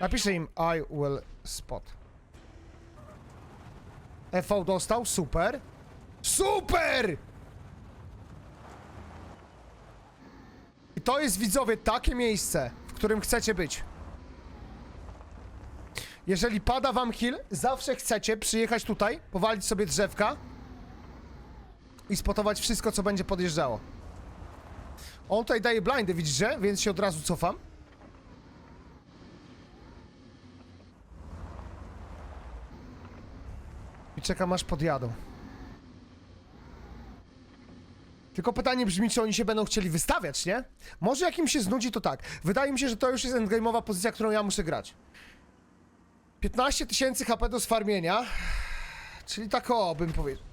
Napiszę im I will spot. EV dostał, super. Super! I to jest, widzowie, takie miejsce, w którym chcecie być. Jeżeli pada wam kill, zawsze chcecie przyjechać tutaj, powalić sobie drzewka i spotować wszystko, co będzie podjeżdżało. On tutaj daje blindy, widzicie? Więc się od razu cofam. I czekam aż podjadą. Tylko pytanie brzmi, czy oni się będą chcieli wystawiać, nie? Może jak im się znudzi, to tak. Wydaje mi się, że to już jest endgame'owa pozycja, którą ja muszę grać. 15 tysięcy HP do sfarmienia. Czyli tak o, bym powiedział.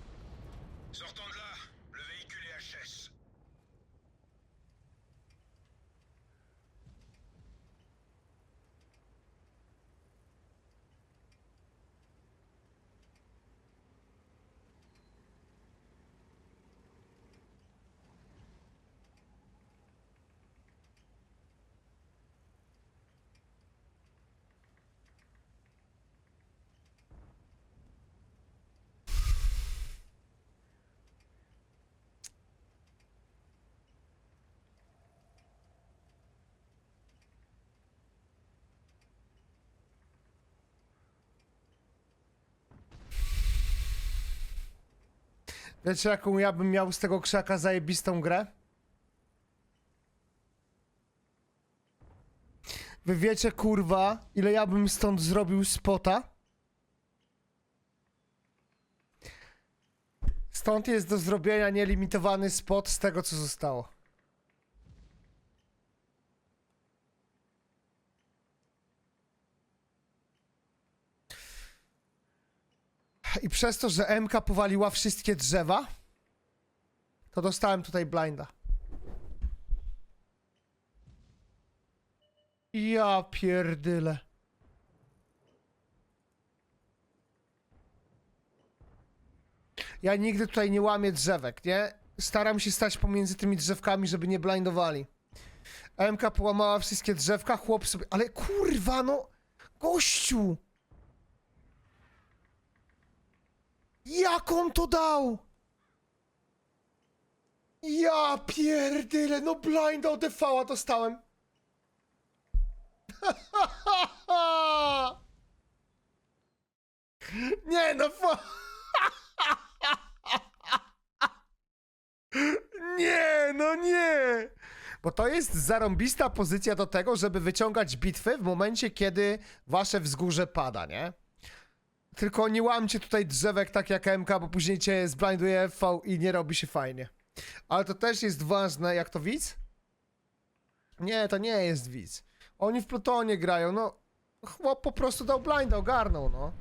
Wiecie, jaką ja bym miał z tego krzaka zajebistą grę? Wy wiecie, kurwa, ile ja bym stąd zrobił spota? Stąd jest do zrobienia nielimitowany spot z tego, co zostało. I przez to, że MK powaliła wszystkie drzewa, to dostałem tutaj blinda. Ja pierdyle. Ja nigdy tutaj nie łamię drzewek, nie? Staram się stać pomiędzy tymi drzewkami, żeby nie blindowali. MK połamała wszystkie drzewka, chłop sobie... Ale kurwa, no... Gościu! Jak on to dał? Ja pierdyle, no blinda od DV-a dostałem. Nie no, fa... Nie, no nie! Bo to jest zarąbista pozycja do tego, żeby wyciągać bitwy w momencie, kiedy wasze wzgórze pada, nie? Tylko nie łamcie tutaj drzewek tak jak MK, bo później cię zblinduje V i nie robi się fajnie. Ale to też jest ważne, jak to widz? Nie, to nie jest widz. Oni w Plutonie grają, no. Chłop po prostu dał blinda, ogarnął, no.